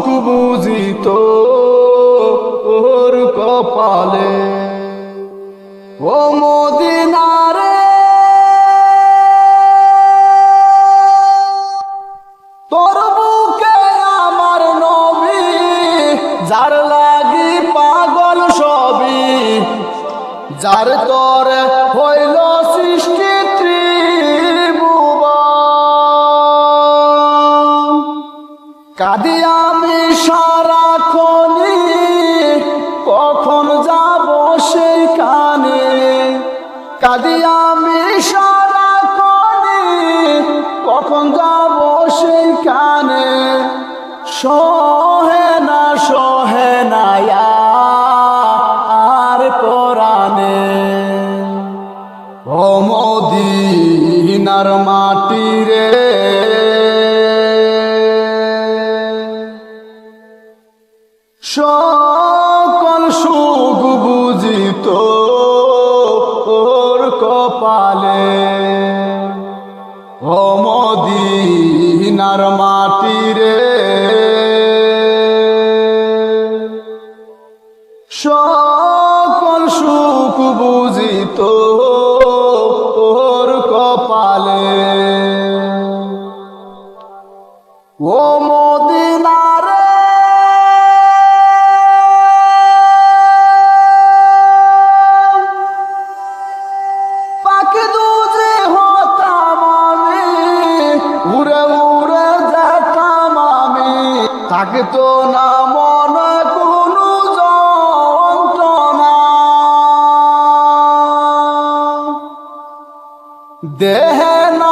সুখ বুঝিত ওর কপালে। ও মোদিনারে, তোর বুকে আমার নবী, যার লাগি পাগল সবি যার তোর কাদিয়া আমি সারা কনে কখন যাব সেই কানে সহে না সহে না মদিনার মাটি রে তাকে তো না মনে কোনো যন্ত্রণা। দেহে না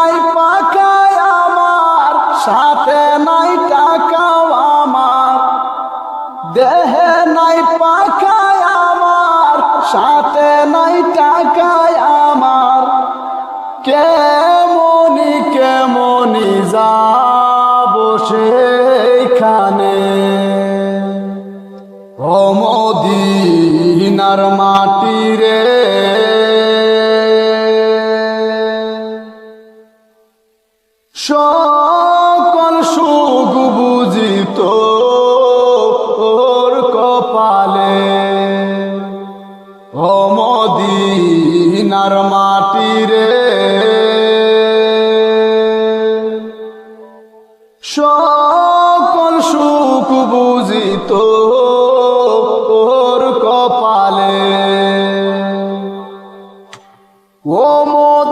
মদিনার মাটি রে ও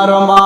আমার মা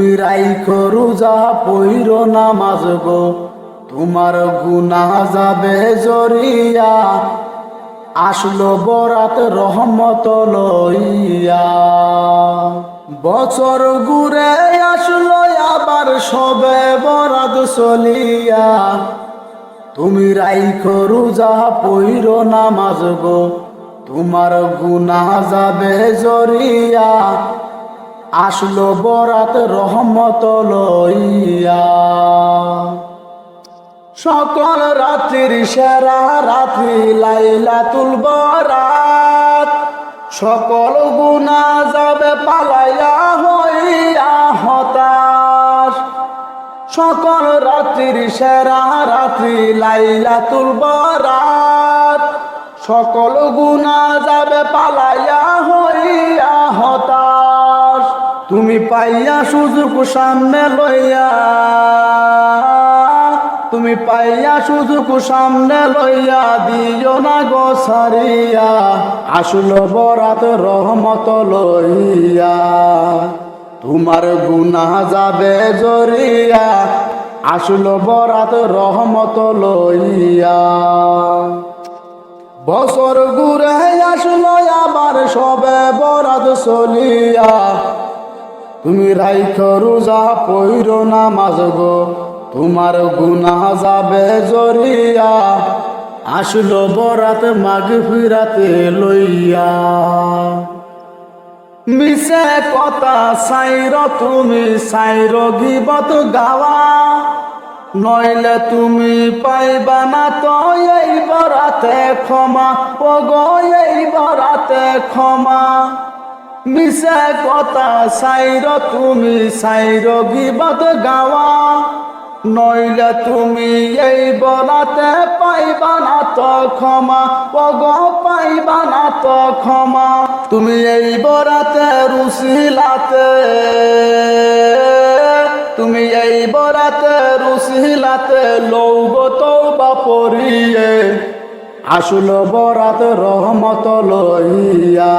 তুমি রাইখো রোজা পৈর নামাজ গো। তোমার গুনা যাবে জরিয়া। আসলো বরাত রহমত লইয়া। বছর ঘুরে আসলো আবার সবে বরাত চলিয়া। তুমি রাইখো রোজা পৈর নামাজ গো। তোমার গুনা যাবে জরিয়া। আসলো বরাত রহমত লইয়া। সকল রাত্রির সেরা রাত্রি লাইলা তুলব রাত সকল গুণা যাবে পালাইয়া হইয়া হতাশ। সকল রাত্রির সেরা রাত্রি লাইলা তুলব রাত সকল গুণা যাবে পালাইয়া হইয়া হতাশ। তুমি পাইয়া সুযোগ সামনে লইয়া, তুমি পাইয়া সুযোগ সামনে লইয়া দিও না গো সারিয়া আসল বরাত রহমত লইয়া। তোমার গুনা যাবে জরিয়া, আসল বরাত রহমত লইয়া। বছর ঘুরে আসলো আবার সবে বরাত চলিয়া তুমি রাইখ রোজা পৈর নামাজ গো। তোমার গুনা যাবে জরিয়া। আসলো বরাত মাঘ ফিরাতে লইয়া। মিশে কথা সাইর, তুমি সাইর গিবত গাওয়া। নইলে তুমি পাইবা না তো এই বরাতে ক্ষমা। ওগো, এই বরাতে ক্ষমা। মিশে কথা সাইর, তুমি সাইর গিবত গাওয়া। নইলে তুমি এই বরাতে পাইবা না তো ক্ষমা, ওগো পাইবা না তো ক্ষমা। তুমি এই বরাতে রুশিলাতে তুমি এই বরাতে রুশিলাতে লৌগ তৌবা পরিয়ে, আসল বরাত রহমত লইয়া।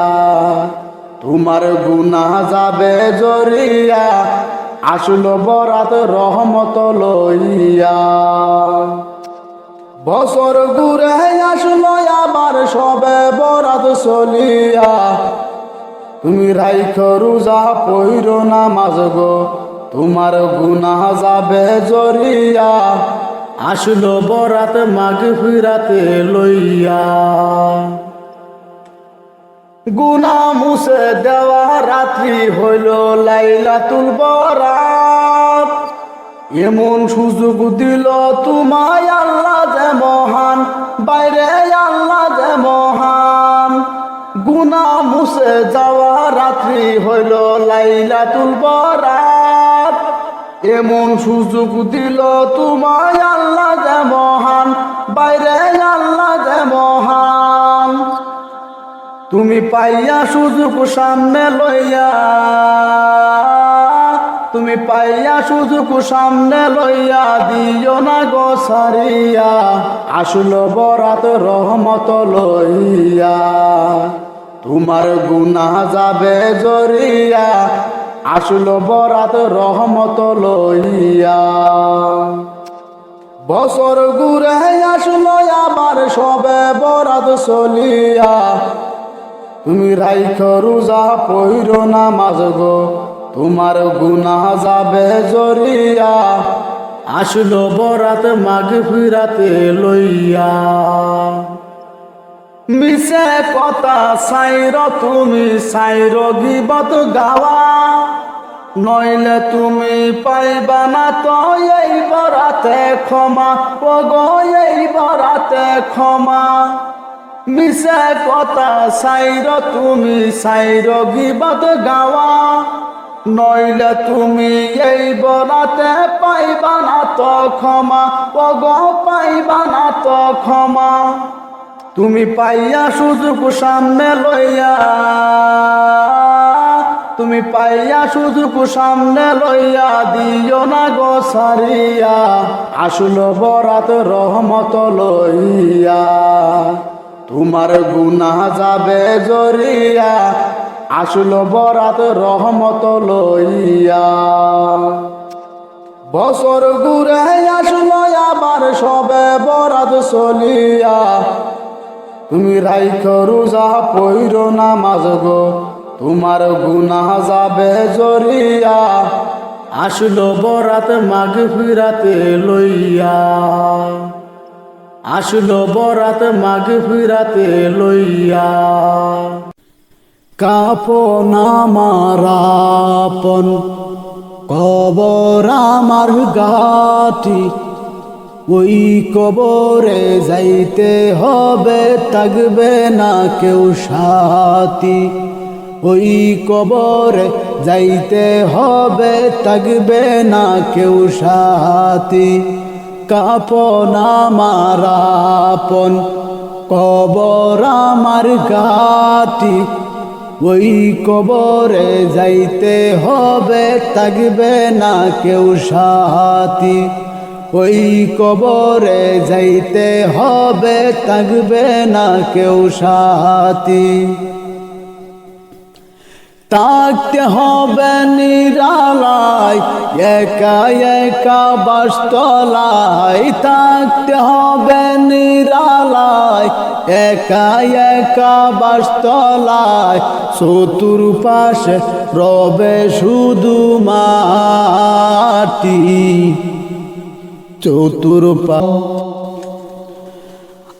তোমার গুনা যাবে জরিয়া, আসল বরাত রহমত লইয়া। বছর ঘুরে আসলো আবার সবে বরাত চলিয়া। তুমি রাইখ রোজা পৈর নামাজ গো, তোমার গুনা যাবে জরিয়া, আসলো বরাত মাঘ ফিরাতে লইয়া। গুনা মুছে দেওয়া রাত্রি হইল লাইলা তুলবরাত এমন সুযোগ দিল তোমায় আল্লাহ যে মহান, বাইরে আল্লাহ যে মহান। গুনা মুছে যাওয়া রাত্রি হইল লাইলা তুলবরাত এমন সুযোগ দিল তোমায় আল্লাহ যে মহান, বাইরে আল্লাহ যে মহান। তুমি পাইয়া সুযোগ সামনে লইয়া, তুমি পাইয়া সুযোগ সামনে লইয়া দিও না গো সারিয়া আসল বরাত রহমত লইয়া। তোমার গুনা যাবে জরিয়া, আসল বরাত রহমত লইয়া। বছর ঘুরে আসলো আবার সবে বরাত চলিয়া তুমি রাইখ রোজা পৈর নামাজ গো। তোমার গুনা যাবে জরিয়া। আসলো বরাত মাঘ ফিরাতে লইয়া। মিশে কথা সাইর, তুমি সাইর গিবত গাওয়া। নইলে তুমি পাইবা না তো এই বরাতে ক্ষমা। ওগো, এই বরাতে ক্ষমা। মিশে কথা সাইর, তুমি সাইর গিবত গাওয়া। নইলে তুমি এই বরাতে পাইবা না তো ক্ষমা, ওগো পাইবা না তো ক্ষমা। তুমি পাইয়া সুযোগ সামনে লইয়া, তুমি পাইয়া সুযোগ সামনে লইয়া দিও না গো সারিয়া। আসল বরাত রহমত লইয়া। তোমার গুনা যাবে জরিয়া। আসলো বরাত রহমত লইয়া। বছর ঘুরে আসলো আবার সবে বরাত চলিয়া। তুমি রাইখ রোজা পৈর নামাজ গো। তোমার গুনাহ যাবে জরিয়া। আসলো বরাত মাঘ ফিরাতে লইয়া। আসলো বরাত মাঘ ফিরাতে লইয়া। কাপন আমার আপন, কবর আমার গাটি ওই কবরে যাইতে হবে, থাকবে না কেউ সাথী। ওই কবরে যাইতে হবে, থাকবে না কেউ সাথী। কাপন আমার আপন, কবর আমার গাটি ওই কবরে যাইতে হবে, থাকবে না কেউ সাথী। ওই কবরে যাইতে হবে, থাকবে না কেউ সাথী। থাকতে হবে নিরালায়, একা একা বাসতলায়। থাকতে হবে নিরালায়, একা একা বাসতলায়। চতুর পাশে রবে শুধু মাটি। চতুর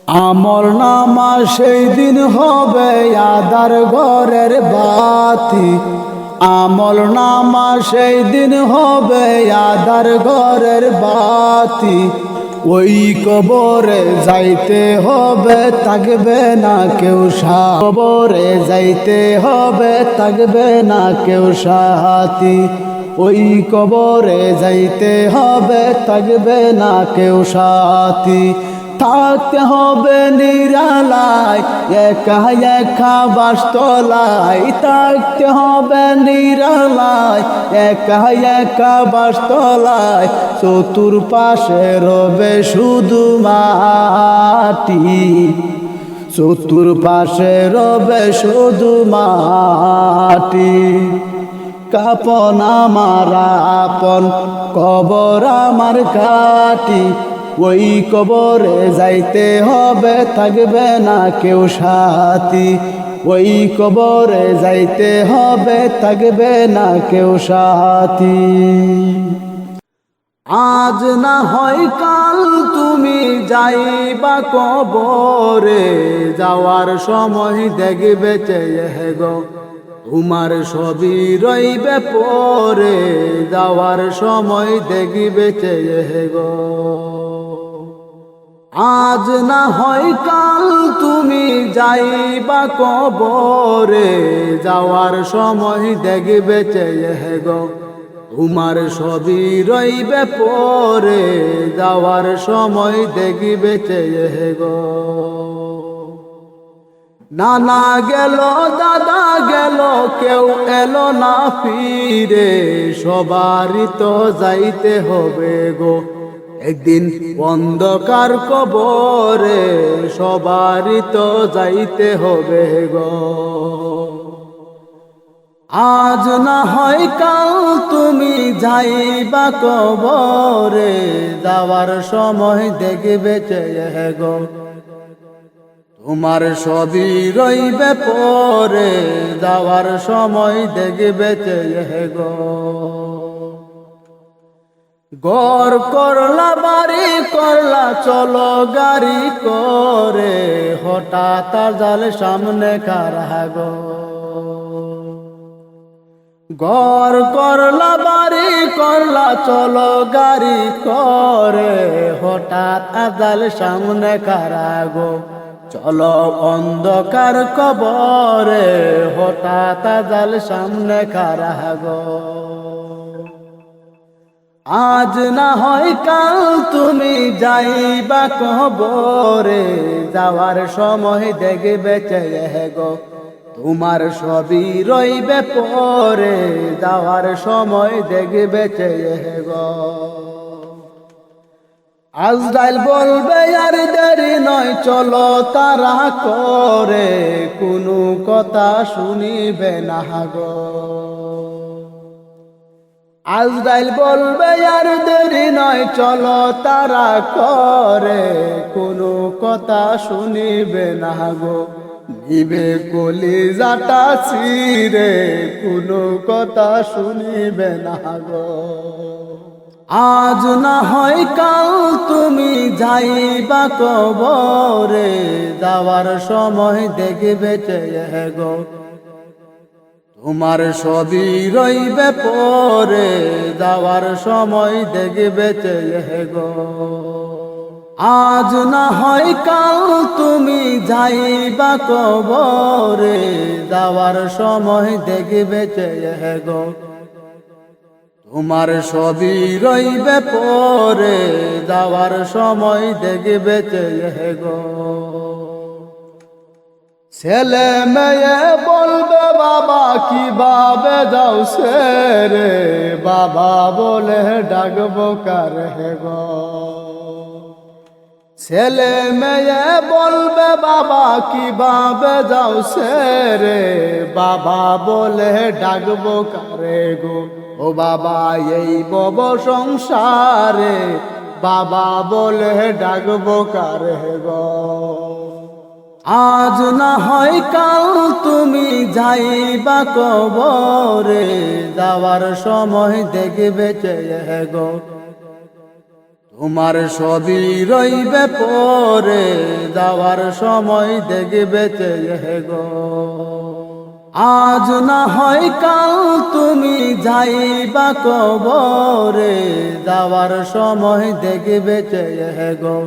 আমল নামা সেই দিন হবে আদার ঘরের বাতি। আমল নামা সেই দিন হবে আদার ঘরের বাতি। ওই কবরে যাইতে হবে, থাকবে না কেউ কবরে যাইতে হবে, থাকবে না কেউ সাথী। ওই কবরে যাইতে হবে, থাকবে না কেউ সাথী। থাকতে হবে নিরালায়, একা একা বাসতলায়। থাকতে হবে নিরালায়, একা একা বাসতলায়। চতুর পাশে রবে শুধু মাটি। চতুর পাশে রবে শুধু মাটি। কাপন আমার, আপন কবর আমার কাটি। ওই কবরে যাইতে হবে, থাকবে না কেউ সাথী। ওই কবরে যাইতে হবে, থাকবে না কেউ সাথী। আজ না হয় কাল তুমি যাইবা কবরে, যাওয়ার সময় দেখবে চেয়ে গো। তোমার ছবি রইবে পরে, যাওয়ার সময় দেখবে চেয়ে গো। আজ না হয় কাল তুমি যাইবা কবরে, যাওয়ার সময় দেখবে চেয়ে গো। তোমার ছবি রইবে পরে, যাওয়ার সময় দেখবে চেয়ে গো। নানা গেল, দাদা গেল, কেউ এলো না ফিরে। সবারই তো যাইতে হবে গো। একদিন অন্ধকার কবরে সবারই তো যাইতে হবে গো। আজ না হয় কাল তুমি যাইবা কবরে, যাওয়ার সময় দেখবে চেয়ে গো। তোমার সবই রইবে পরে, যাওয়ার সময় দেখবে চেয়ে গো। গড় করলা, বাড়ি করলা, চলো গাড়ি করে, হঠাৎ আর জাল সামনে কারাগো গড় করলা, বাড়ি করলা, চলো গাড়ি করে, হঠাৎ আজাল সামনে কারাগো চলো অন্ধকার কবরে, হঠাৎ আজাল সামনে কারাগো আজ না হয় কাল তুমি যাইবা কবরে, যাওয়ার সময় দেখবে চেয়ে গো। তোমার সবই রইবে পরে, যাওয়ার সময় দেখবে গো। আজরাইল বলবে, আর দেরি নয়, চলো তারা করে। কোনো কথা শুনিবে না গো। আজরাইল বলবে, আর দেরি নয়, চলো তারা করে। কোনো কথা শুনিবে না গো। নিবে কলি যাটা কোনো কথা শুনিবে না গো। আজ না হয় কাল তুমি যাইবা কবরে, যাওয়ার সময় দেখবে গো, তোমার সবই রইবে পরে, যাওয়ার সময় দেখবে গো, আজ না হয় কাল তুমি যাইবা কবরে, যাওয়ার সময় দেখবে গো তোমার সবই রইবে পরে, যাওয়ার সময় দেখবে চেয়ে গো। ছেলে মেয়ে বলবে, বাবা, কীভাবে যাও রে বাবা বলে, ডাকবো কার হে গো? ছেলে মেয়ে বলবে, বাবা, কীভাবে যাও রে বাবা বলে, ডাকবো কারে গো? ও বাবা, এই বব সংসারে বাবা বলে ডাকবো কারে গো? আজ না হয় কাল তুমি যাইবা কবরে, যাওয়ার সময় দেখবে চেয়ে গো? তোমার সবই রইবে পরে, যাওয়ার সময় দেখবে চেয়ে গো? আজ না হয় কাল তুমি যাইবা কবরে, যাওয়ার সময় দেখবে চেয়ে গো।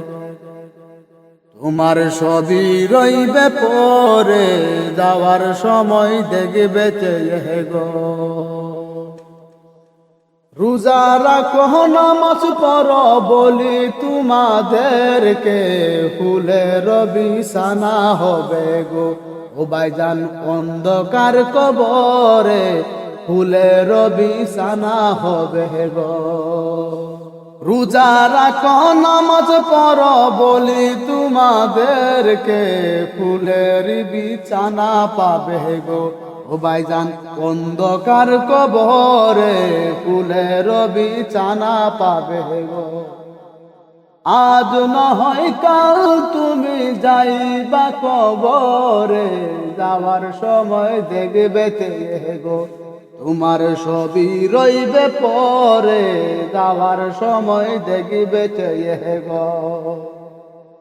তোমার সবই রইবে পরে, যাওয়ার সময় দেখবে চেয়ে গো। রোজা রাখো, নামাজ পর বলি তোমাদেরকে, ফুলের বিছানা হবে গো। ও ভাইজান অন্ধকার কবরে ফুলের বিছানা হবে গো। রোজা রাখো নামাজ পর বলি তোমাদেরকে ফুলের বিছানা পাবে গো। ও ভাইজান অন্ধকার কবরে ফুলের বিছানা পাবে গো। আজ নহয় কাল তুমি যাইবা কবরে, যাওয়ার সময় দেখবে গো, তোমার সবই রইবে পরে, যাওয়ার সময় দেখবে গো।